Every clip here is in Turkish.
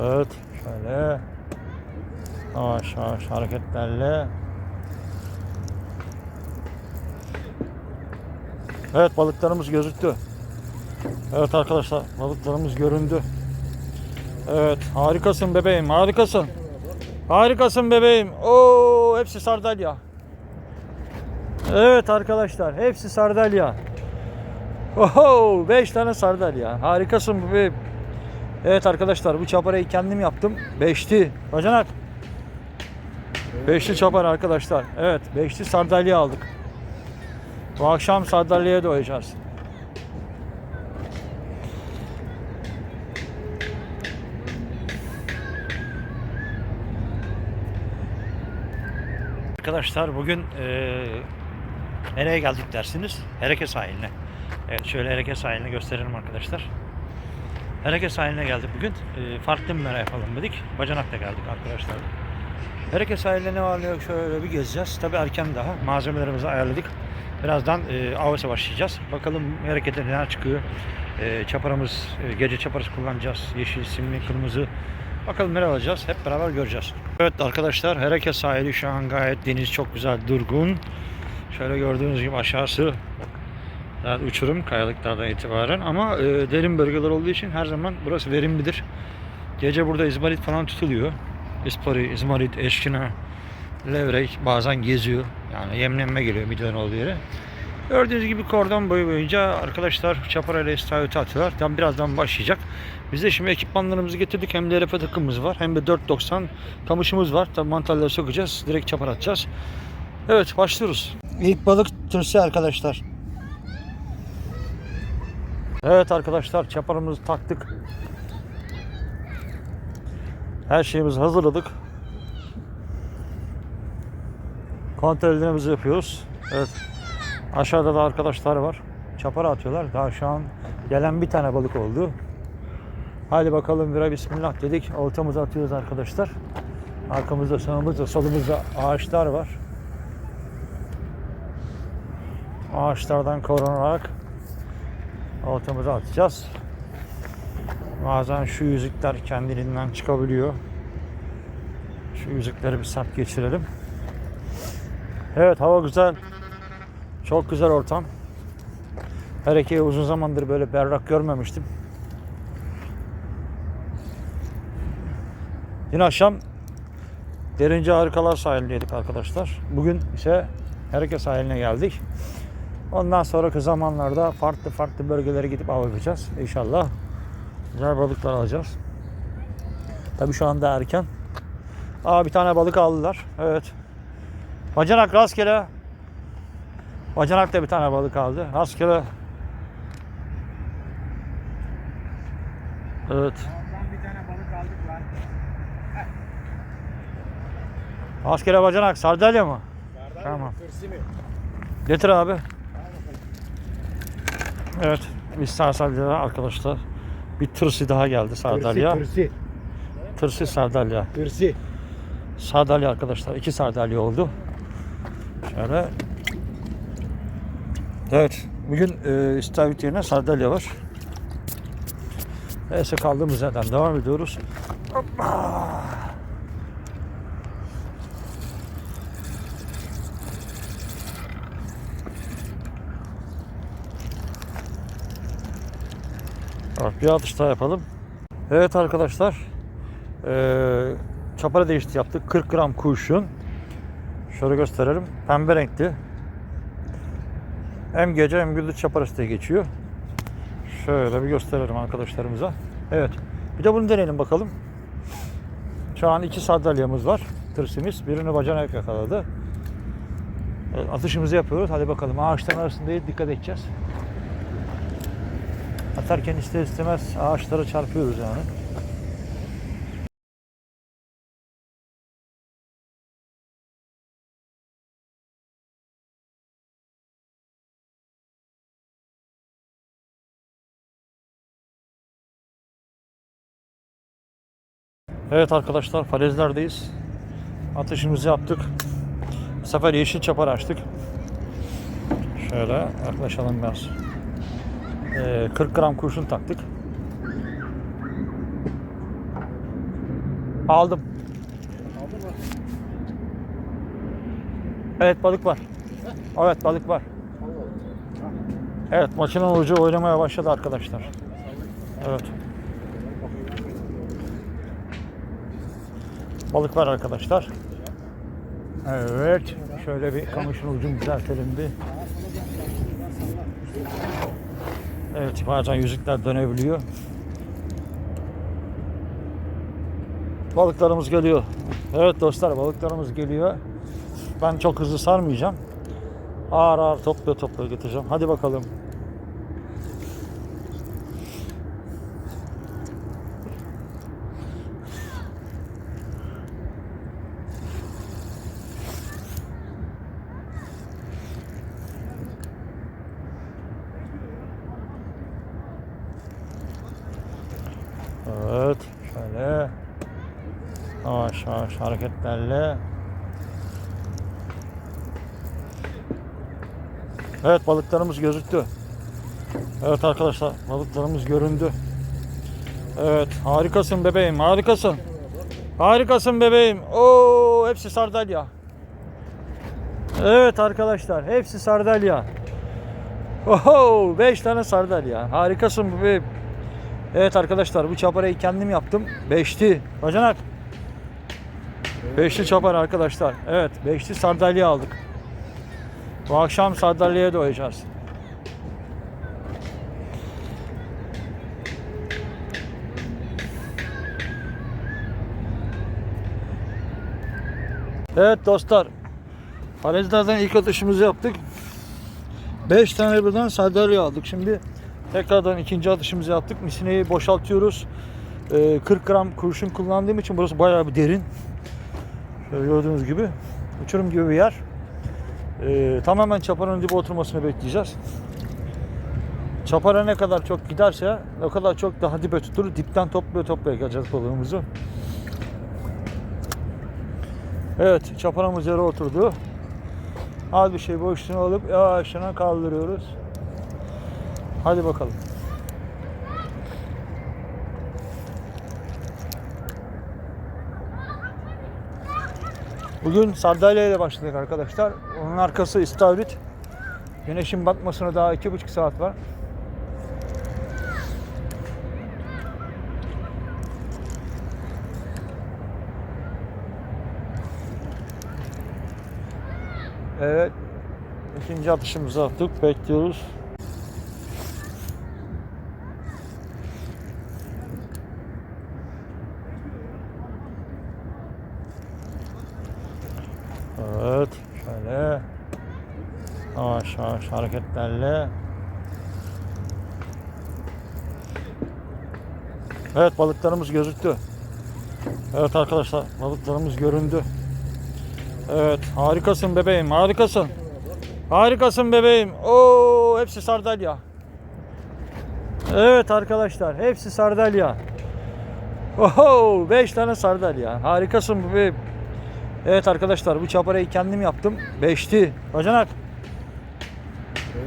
Evet. Şöyle. Yavaş yavaş hareketlerle. Evet balıklarımız gözüktü. Evet arkadaşlar balıklarımız göründü. Evet harikasın bebeğim harikasın. Harikasın bebeğim. Oo hepsi sardalya. Evet arkadaşlar hepsi sardalya. Oho 5 tane sardalya. Harikasın bebeğim. Evet arkadaşlar bu çaparayı kendim yaptım. Beşli. Bacanak. Beşli çapar arkadaşlar. Evet beşli sardalya aldık. Bu akşam sardalyaya doyacağız. Arkadaşlar bugün eee nereye geldik dersiniz? Hereke sahiline. Evet şöyle Hereke sahilini gösterelim arkadaşlar. Hereke sahiline geldik bugün. Eee, farklı bir mera yapalım dedik. Bacanak'ta geldik arkadaşlar. Hereke sahilinde ne var ne yok şöyle bir gezeceğiz. Tabi erken daha. Malzemelerimizi ayarladık. Birazdan e, avasa başlayacağız. Bakalım harekete neler çıkıyor. E, çaparamız, e, gece çaparası kullanacağız. Yeşil, simli, kırmızı. Bakalım neler alacağız. Hep beraber göreceğiz. Evet arkadaşlar Hereke sahili şu an gayet deniz çok güzel durgun. Şöyle gördüğünüz gibi aşağısı daha uçurum kayalıklardan itibaren ama e, derin bölgeler olduğu için her zaman burası verimlidir. Gece burada izmarit falan tutuluyor. İspari, izmarit, eşkina, levrek bazen geziyor. Yani yemlenme geliyor midyenin olduğu yere. Gördüğünüz gibi kordon boyu boyunca arkadaşlar çaparayla istavrit'i atıyorlar. Tam birazdan başlayacak. Biz de şimdi ekipmanlarımızı getirdik. Hem LRF takımımız var hem de 490 kamışımız var. Tabii mantarları sokacağız. Direkt çapar atacağız. Evet başlıyoruz. İlk balık tırsı arkadaşlar. Evet arkadaşlar çaparımızı taktık. Her şeyimizi hazırladık. Kontrollerimizi yapıyoruz. Evet. Aşağıda da arkadaşlar var. Çapara atıyorlar. Daha şu an gelen bir tane balık oldu. Hadi bakalım bira bismillah dedik. Oltamızı atıyoruz arkadaşlar. Arkamızda, sağımızda, solumuzda ağaçlar var. Ağaçlardan korunarak oltamızı atacağız. Bazen şu yüzükler kendiliğinden çıkabiliyor. Şu yüzükleri bir sert geçirelim. Evet hava güzel. Çok güzel ortam. Harekeyi uzun zamandır böyle berrak görmemiştim. Dün akşam Derince Harikalar sahilindeydik arkadaşlar. Bugün ise Hereke sahiline geldik. Ondan sonraki zamanlarda farklı farklı bölgelere gidip av yapacağız. İnşallah güzel balıklar alacağız. Tabii şu anda erken. Aa bir tane balık aldılar. Evet. Bacanak rastgele. Bacanak da bir tane balık aldı. Rastgele. Evet. Rastgele bacanak. Sardalya mı? Sardalya Tamam. Getir abi. Evet. Biz Sardalya arkadaşlar. Bir tırsı daha geldi Sardalya. Kırsı. Tırsı Sardalya. Kırsı. Sardalya arkadaşlar. iki sardalya oldu. Şöyle. Evet. Bugün e, istavrit yerine sardalya var. Neyse kaldığımız yerden devam ediyoruz. Hoppa. Evet, bir atış daha yapalım. Evet arkadaşlar. Eee çapara değişti yaptık. 40 gram kurşun. Şöyle gösterelim. Pembe renkli. Hem gece hem gündüz çaparası diye geçiyor. Şöyle bir gösterelim arkadaşlarımıza. Evet. Bir de bunu deneyelim bakalım. Şu an iki sardalyamız var. Tırsimiz. Birini bacanak yakaladı. Evet, atışımızı yapıyoruz. Hadi bakalım. Ağaçların arasındayız. Dikkat edeceğiz. Atarken ister istemez ağaçlara çarpıyoruz yani. Evet arkadaşlar falezlerdeyiz. Atışımızı yaptık. Bu sefer yeşil çapar açtık. Şöyle yaklaşalım biraz. Ee, 40 gram kurşun taktık. Aldım. Evet balık var. Evet balık var. Evet makinenin ucu oynamaya başladı arkadaşlar. Evet. Balık var arkadaşlar. Evet. Şöyle bir kamışın ucunu düzeltelim bir. Evet bazen yüzükler dönebiliyor. Balıklarımız geliyor. Evet dostlar balıklarımız geliyor. Ben çok hızlı sarmayacağım. Ağır ağır topla topla getireceğim. Hadi bakalım. Evet, şöyle yavaş yavaş hareketlerle. Evet balıklarımız gözüktü. Evet arkadaşlar balıklarımız göründü. Evet harikasın bebeğim harikasın. Harikasın bebeğim. Oo hepsi sardalya. Evet arkadaşlar hepsi sardalya. Oho 5 tane sardalya. Harikasın bebeğim. Evet arkadaşlar bu çaparayı kendim yaptım. Beşli. Bacanak. Beşli çapar arkadaşlar. Evet beşli sardalya aldık. Bu akşam sardalyaya doyacağız. Evet dostlar. Falezlerden ilk atışımızı yaptık. 5 tane birden sardalya aldık. Şimdi tekrardan ikinci atışımızı yaptık. Misineyi boşaltıyoruz. Ee, 40 gram kurşun kullandığım için burası bayağı bir derin. Gördüğünüz gibi. Uçurum gibi bir yer. Ee, tamamen çapanın dibe oturmasını bekleyeceğiz. Çapara ne kadar çok giderse o kadar çok daha dibe tutur. Dipten toplaya toplaya geleceğiz balığımızı. Evet çaparamız yere oturdu. Az bir şey boşluğunu alıp yavaşça kaldırıyoruz. Hadi bakalım. Bugün sardalya ile başladık arkadaşlar. Onun arkası istavrit. Güneşin batmasına daha iki buçuk saat var. Evet. İkinci atışımızı attık. Bekliyoruz. Evet. Şöyle. Yavaş yavaş hareketlerle. Evet balıklarımız gözüktü. Evet arkadaşlar balıklarımız göründü. Evet harikasın bebeğim harikasın. Harikasın bebeğim. Oo hepsi sardalya. Evet arkadaşlar hepsi sardalya. Oho 5 tane sardalya. Harikasın bebeğim. Evet arkadaşlar bu çaparayı kendim yaptım. Beşli. Bacanak.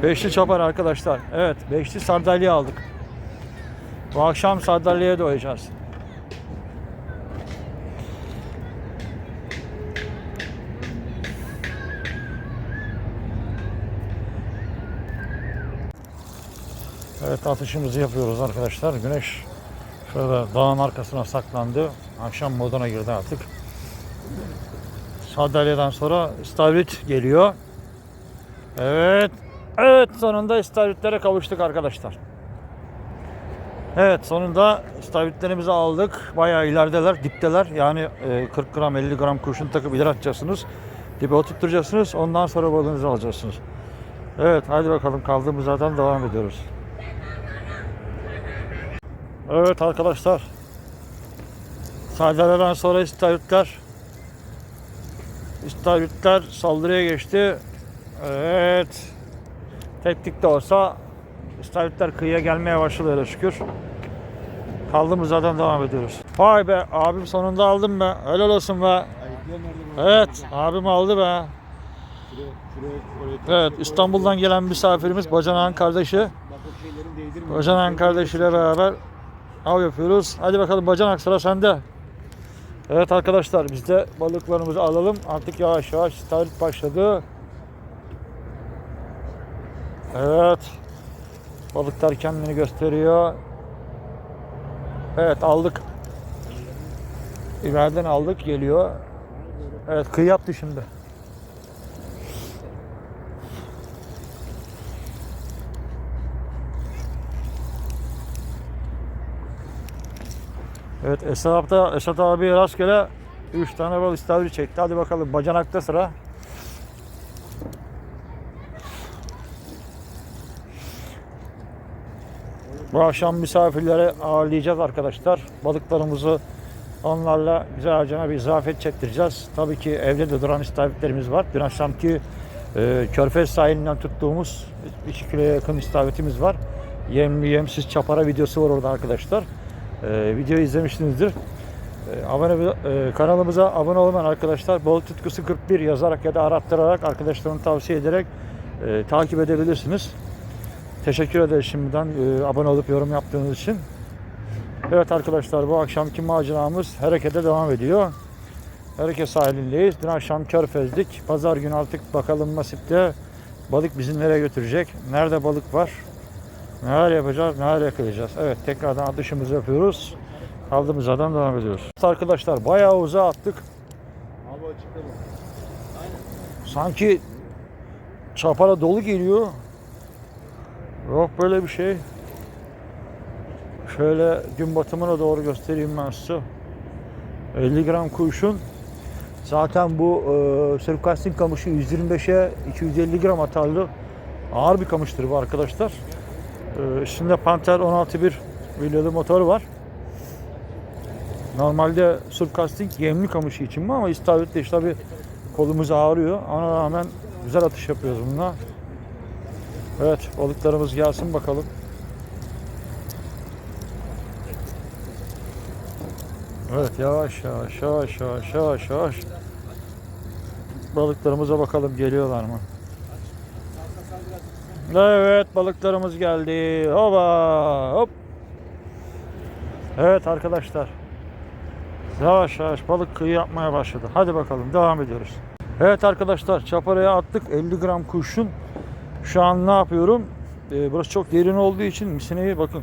Beşli çapar arkadaşlar. Evet beşli sardalya aldık. Bu akşam sardalyaya doyacağız. Evet atışımızı yapıyoruz arkadaşlar. Güneş şöyle dağın arkasına saklandı. Akşam moduna girdi artık. Sardalyadan sonra istavrit geliyor. Evet. Evet sonunda istavritlere kavuştuk arkadaşlar. Evet sonunda istavritlerimizi aldık. Bayağı ilerideler, dipteler. Yani e, 40 gram 50 gram kurşun takıp ileri atacaksınız. Dibe oturtacaksınız. Ondan sonra balığınızı alacaksınız. Evet hadi bakalım kaldığımız yerden devam ediyoruz. Evet arkadaşlar. Sardalyadan sonra istavritler İstavritler saldırıya geçti. Evet. Teknik de olsa İstavritler kıyıya gelmeye başladı şükür. Kaldığımız zaten devam ediyoruz. Vay be abim sonunda aldım be. Helal olsun be. Evet abim aldı be. Evet İstanbul'dan gelen misafirimiz Bacanağın kardeşi. Bacanağın kardeşiyle beraber av yapıyoruz. Hadi bakalım Bacanak sıra sende. Evet arkadaşlar biz de balıklarımızı alalım. Artık yavaş yavaş tarih başladı. Evet. Balıklar kendini gösteriyor. Evet aldık. İleriden aldık geliyor. Evet kıyı yaptı şimdi. Evet Esat, da, Esat abi rastgele 3 tane balık istavri çekti. Hadi bakalım bacanakta sıra. Bu akşam misafirleri ağırlayacağız arkadaşlar. Balıklarımızı onlarla güzelce bir zafiyet çektireceğiz. Tabii ki evde de duran istavritlerimiz var. Dün akşamki e, Körfez sahilinden tuttuğumuz 2 kiloya yakın istavritimiz var. Yemli yemsiz çapara videosu var orada arkadaşlar. E, videoyu izlemişsinizdir. E, abone e, kanalımıza abone olmayan arkadaşlar Balık Tutkusu 41 yazarak ya da arattırarak arkadaşlarını tavsiye ederek e, takip edebilirsiniz. Teşekkür ederiz şimdiden e, abone olup yorum yaptığınız için. Evet arkadaşlar bu akşamki maceramız harekete devam ediyor. Hareket sahilindeyiz. Dün akşam körfezdik. Pazar günü artık bakalım nasipte balık bizi nereye götürecek? Nerede balık var? Neler yapacağız? Neler yakalayacağız? Evet tekrardan atışımızı yapıyoruz. Kaldığımız yerden devam ediyoruz. Arkadaşlar bayağı uzağa attık. Sanki çapara dolu geliyor. Yok böyle bir şey. Şöyle gün batımına doğru göstereyim ben size. 50 gram kurşun. Zaten bu e, sırf kamışı 125'e 250 gram atarlı. Ağır bir kamıştır bu arkadaşlar. E, üstünde Panther 16.1 vilyalı motoru var. Normalde surf casting yemli kamışı için mi ama istavritte işte tabi kolumuz ağrıyor. Ona rağmen güzel atış yapıyoruz bununla. Evet balıklarımız gelsin bakalım. Evet yavaş yavaş yavaş yavaş yavaş yavaş. Balıklarımıza bakalım geliyorlar mı? Evet balıklarımız geldi. Hoba hop. Evet arkadaşlar. Yavaş yavaş balık kıyı yapmaya başladı. Hadi bakalım devam ediyoruz. Evet arkadaşlar çaparaya attık 50 gram kurşun. Şu an ne yapıyorum? Ee, burası çok derin olduğu için misineyi bakın.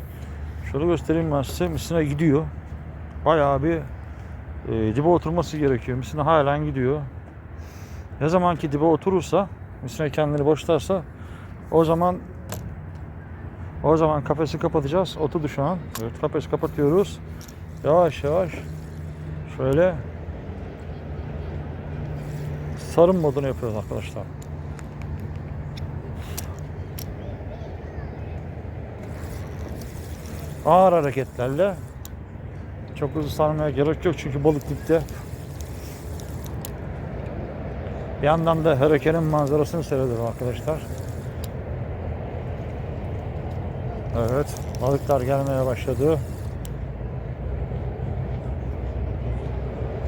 Şöyle göstereyim ben size. Misine gidiyor. Bayağı bir e, dibe oturması gerekiyor. Misine halen gidiyor. Ne zaman ki dibe oturursa, misine kendini boşlarsa o zaman o zaman kafesi kapatacağız. Oturdu şu an. Evet kafesi kapatıyoruz. Yavaş yavaş şöyle sarım modunu yapıyoruz arkadaşlar. Ağır hareketlerle çok hızlı sarmaya gerek yok çünkü balık dipte. Bir yandan da hareketin manzarasını seyrediyorum arkadaşlar. Evet, balıklar gelmeye başladı.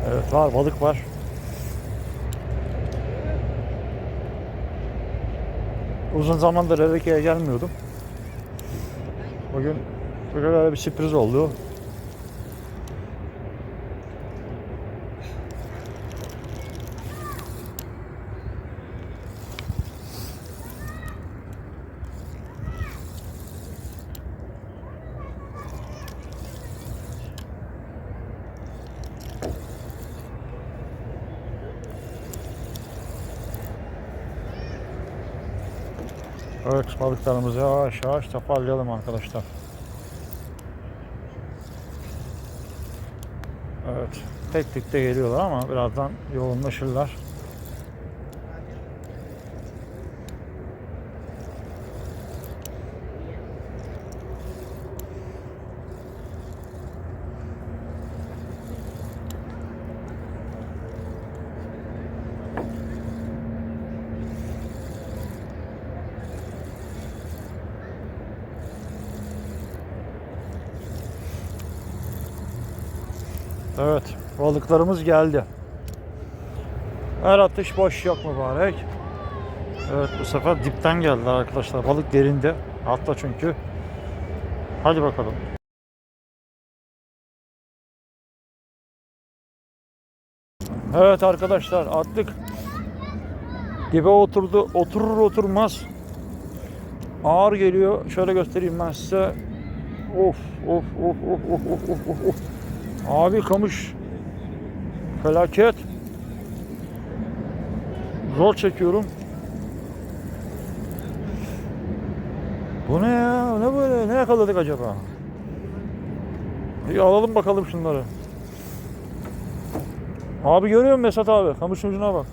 Evet var, balık var. Uzun zamandır Ereke'ye gelmiyordum. Bugün böyle bir sürpriz oldu. Evet balıklarımızı yavaş yavaş toparlayalım arkadaşlar. Evet tek tek de geliyorlar ama birazdan yoğunlaşırlar. Evet balıklarımız geldi. Her atış boş yok mübarek. Evet bu sefer dipten geldiler arkadaşlar. Balık derinde. Altta çünkü. Hadi bakalım. Evet arkadaşlar attık. Dibe oturdu. Oturur oturmaz. Ağır geliyor. Şöyle göstereyim ben size. Of of of of of of of of. Abi kamış. Felaket. Zor çekiyorum. Bu ne ya? Ne böyle? Ne yakaladık acaba? Bir alalım bakalım şunları. Abi görüyor musun Mesat abi? Kamışın ucuna bak.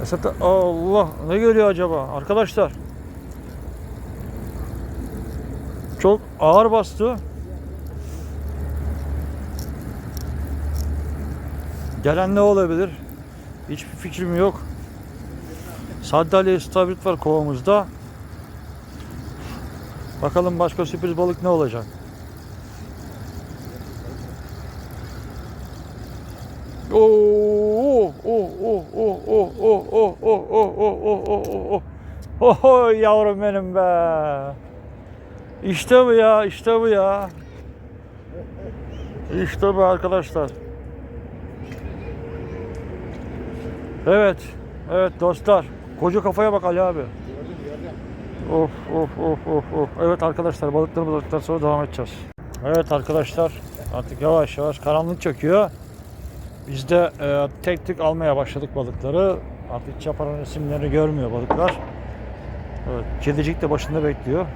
Mesat Allah ne görüyor acaba arkadaşlar? Çok ağır bastı. Gelen ne olabilir? Hiçbir fikrim yok. Sardalya istavrit var kovamızda. Bakalım başka sürpriz balık ne olacak? Oo, oh, oh, oh, oh, oh, oh, oh, oh, oh, oh, oh, oh, oh, oh. Oh, yavrum benim be. İşte bu ya, işte bu ya. İşte bu arkadaşlar. Evet, evet dostlar. Koca kafaya bak Ali abi. Of of of of of. Evet arkadaşlar balıklarımız aldıktan sonra devam edeceğiz. Evet arkadaşlar artık yavaş yavaş karanlık çöküyor. Biz de e, tek tek almaya başladık balıkları. Artık çaparan isimlerini görmüyor balıklar. Evet, kedicik de başında bekliyor.